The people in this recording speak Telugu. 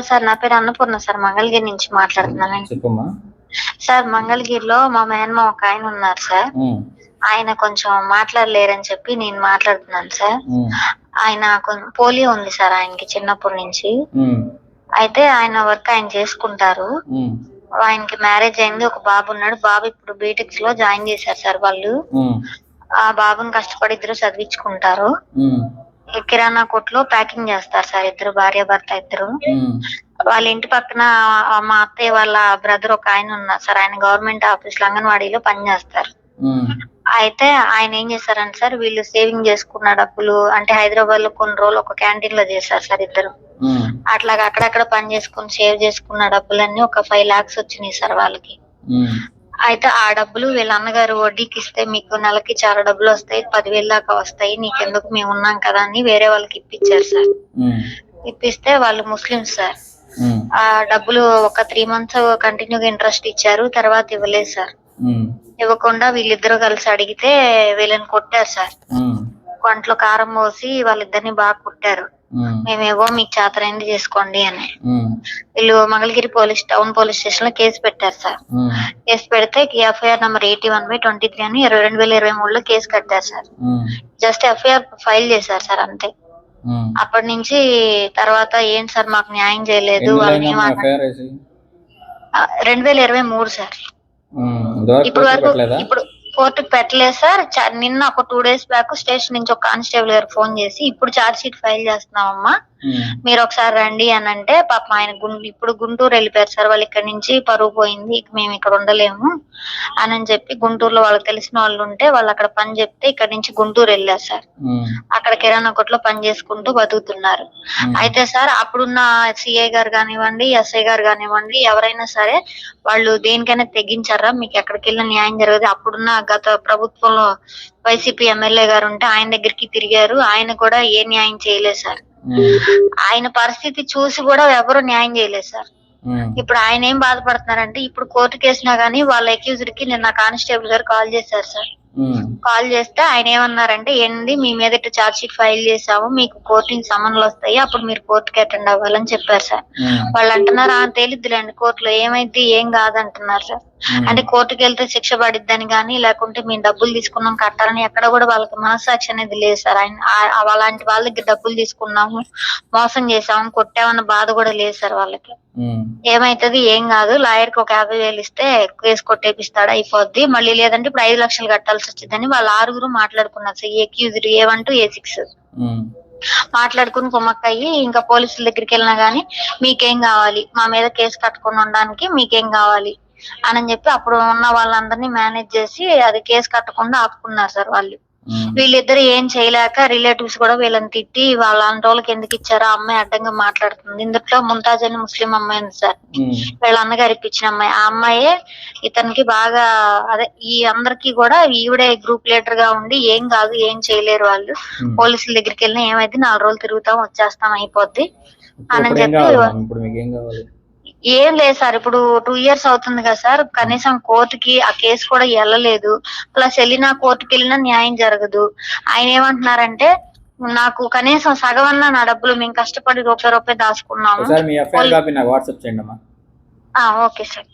సార్ నా పేరు అన్నపూర్ణ సార్. మంగళగిరి నుంచి మాట్లాడుతున్నాను. చెప్పమ్మా. సార్ మంగళగిరిలో మా మేనమా ఒక ఆయన ఉన్నారు సార్. ఆయన కొంచెం మాట్లాడలేరని చెప్పి నేను మాట్లాడుతున్నాను సార్. ఆయన కొంచెం పోలియో ఉంది సార్ ఆయనకి చిన్నప్పటి నుంచి. అయితే ఆయన వర్క్ ఆయన చేసుకుంటారు. ఆయనకి మ్యారేజ్ అయింది. ఒక బాబు ఉన్నాడు. బాబు ఇప్పుడు బీటెక్స్లో జాయిన్ చేశారు సార్ వాళ్ళు. ఆ బాబుని కష్టపడి ఇద్దరు చదివించుకుంటారు. కిరాణా కొట్లో ప్యాకింగ్ చేస్తారు సార్ ఇద్దరు భార్య భర్త ఇద్దరు. వాళ్ళ ఇంటి పక్కన మా అత్తయ్య వాళ్ళ బ్రదర్ ఒక ఆయన ఉన్నారు సార్. ఆయన గవర్నమెంట్ ఆఫీస్లో అంగన్వాడీలో పనిచేస్తారు అయితే ఆయన ఏం చేశారంటే సార్ వీళ్ళు సేవింగ్ చేసుకున్న డబ్బులు అంటే హైదరాబాద్లో కొన్ని రోజులు ఒక క్యాంటీన్లో చేశారు సార్ ఇద్దరు. అట్లాగా అక్కడక్కడ పని చేసుకుని సేవ్ చేసుకున్న డబ్బులన్నీ ఒక ఫైవ్ లాక్స్ వచ్చినాయి సార్ వాళ్ళకి. అయితే ఆ డబ్బులు వీళ్ళ అన్నగారు వడ్డీకి ఇస్తే మీకు నెలకి చాలా డబ్బులు వస్తాయి పదివేలు దాకా వస్తాయి నీకెందుకు మేము ఉన్నాం కదా అని వేరే వాళ్ళకి ఇప్పించారు సార్. ఇప్పిస్తే వాళ్ళు ముస్లిమ్స్ సార్. ఆ డబ్బులు ఒక త్రీ మంత్స్ కంటిన్యూగా ఇంట్రెస్ట్ ఇచ్చారు తర్వాత ఇవ్వలేదు సార్. ఇవ్వకుండా వీళ్ళిద్దరూ కలిసి అడిగితే వీళ్ళని కొట్టారు సార్. కొంట్లో కారం పోసి వాళ్ళిద్దరిని బాగా కొట్టారు. మేమేవో మీకు చేతనైంది చేసుకోండి అని. వీళ్ళు మంగళగిరి పోలీస్ టౌన్ పోలీస్ స్టేషన్లో కేసు పెట్టారు సార్. కేసు పెడితే FIR number eighty one by twenty three అని ఇరవై రెండు వేల ఇరవై మూడులో కేసు కట్టారు సార్. జస్ట్ ఎఫ్ఐఆర్ ఫైల్ చేశారు సార్ అంతే. అప్పటి నుంచి తర్వాత ఏం సార్ మాకు న్యాయం చేయలేదు వాళ్ళని రెండు వేల ఇరవై మూడు సార్. ఇప్పుడు వరకు ఇప్పుడు రిపోర్ట్ పెట్టలేదు సార్. నిన్న ఒక టూ డేస్ బ్యాక్ స్టేషన్ నుంచి ఒక కానిస్టేబుల్ గారు ఫోన్ చేసి ఇప్పుడు చార్జ్ షీట్ ఫైల్ చేస్తున్నామమ్మా మీరు ఒకసారి రండి అని అంటే పాపం ఆయన ఇప్పుడు గుంటూరు వెళ్ళిపోయారు సార్. వాళ్ళు ఇక్కడ నుంచి పరువు పోయింది. మేము ఇక్కడ ఉండలేము అని చెప్పి గుంటూరులో వాళ్ళకి తెలిసిన వాళ్ళు ఉంటే వాళ్ళు అక్కడ పని చెప్తే ఇక్కడ నుంచి గుంటూరు వెళ్ళారు సార్. ఉమ్, అక్కడ కిరాణా కొట్లో పని చేసుకుంటూ బతుకుతున్నారు. ఉమ్, అయితే సార్ అప్పుడున్న సిఐ గారు కానివ్వండి ఎస్ఐ గారు కానివ్వండి ఎవరైనా సరే వాళ్ళు దేనికైనా తెగించారా? మీకు ఎక్కడికి వెళ్ళిన న్యాయం జరగదు. అప్పుడున్న గత ప్రభుత్వంలో వైసీపీ ఎమ్మెల్యే గారు ఉంటే ఆయన దగ్గరికి తిరిగారు. ఆయన కూడా ఏ న్యాయం చేయలేదు సార్. ఆయన పరిస్థితి చూసి కూడా ఎవరు న్యాయం చేయలేదు సార్. ఇప్పుడు ఆయన ఏం బాధపడుతున్నారంటే ఇప్పుడు కోర్టు కేసినా గానీ వాళ్ళ అక్యూజ్డ్కి నిన్న కానిస్టేబుల్ గారు కాల్ చేశారు సార్. కాల్ చేస్తే ఆయన ఏమన్నారంటే ఏంది? మీ మీద చార్జ్ షీట్ ఫైల్ చేసాము మీకు కోర్టు సమన్లు వస్తాయి అప్పుడు మీరు కోర్టుకి అటెండ్ అవ్వాలని చెప్పారు సార్. ఉమ్, వాళ్ళు అంటున్నారు? ఆ తెలిద్దులేండి కోర్టులో ఏమైంది ఏం కాదంటున్నారు సార్. ఉమ్, అంటే కోర్టుకి వెళ్తే శిక్ష పడిద్దని కానీ లేకుంటే మేము డబ్బులు తీసుకున్నాం కట్టాలని ఎక్కడ కూడా వాళ్ళకి మనసాక్షి అనేది లేదు సార్. ఆయన అలాంటి వాళ్ళ దగ్గర డబ్బులు తీసుకున్నాము మోసం చేసాము కొట్టామన్న బాధ కూడా లేదు సార్ వాళ్ళకి. ఏమైతది ఏం కాదు. లాయర్కి ఒక యాభై వేలు ఇస్తే కేసు కొట్టేపిస్తాడు అయిపోద్ది. మళ్ళీ లేదంటే ఇప్పుడు ఐదు లక్షలు కట్టాల్సి వచ్చిందని వాళ్ళ ఆరుగురు మాట్లాడుకున్నారు. Sir accused A one to A six మాట్లాడుకుని కుమ్మక్కయ్యి ఇంకా పోలీసుల దగ్గరికి వెళ్ళినా గానీ మీకేం కావాలి? మా మీద కేసు కట్టుకుని ఉండడానికి మీకేం కావాలి? అని చెప్పి అప్పుడు ఉన్న వాళ్ళందరినీ మేనేజ్ చేసి అది కేసు కట్టకుండా ఆపుకున్నారు సార్ వాళ్ళు. వీళ్ళిద్దరు ఏం చేయలేక రిలేటివ్స్ కూడా వీళ్ళని తిట్టి వాళ్ళ వాళ్ళకి ఎందుకు ఇచ్చారో అమ్మాయి అడ్డంగా మాట్లాడుతుంది. ఇందులో ముంతాజ్ అని ముస్లిం అమ్మాయి ఉంది సార్. వీళ్ళ అన్నగారు ఇప్పించిన అమ్మాయి. ఆ అమ్మాయే ఇతనికి బాగా అదే ఈ అందరికి కూడా ఈవిడే గ్రూప్ లీడర్గా ఉండి ఏం కాదు ఏం చేయలేరు వాళ్ళు. పోలీసుల దగ్గరికి వెళ్ళినా ఏమైతే నాలుగు రోజులు తిరుగుతాం వచ్చేస్తాం అయిపోద్ది. అని చెప్పి ఏం లేదు సార్. ఇప్పుడు టూ ఇయర్స్ అవుతుంది కదా సార్. కనీసం కోర్టుకి ఆ కేసు కూడా వెళ్ళలేదు. ప్లస్ వెళ్ళినా కోర్టుకి వెళ్ళినా న్యాయం జరగదు. ఆయన ఏమంటున్నారంటే నాకు కనీసం సగం అన్నా నా డబ్బులు మేము కష్టపడి రూపాయి రూపాయి దాచుకున్నాము. Okay sir.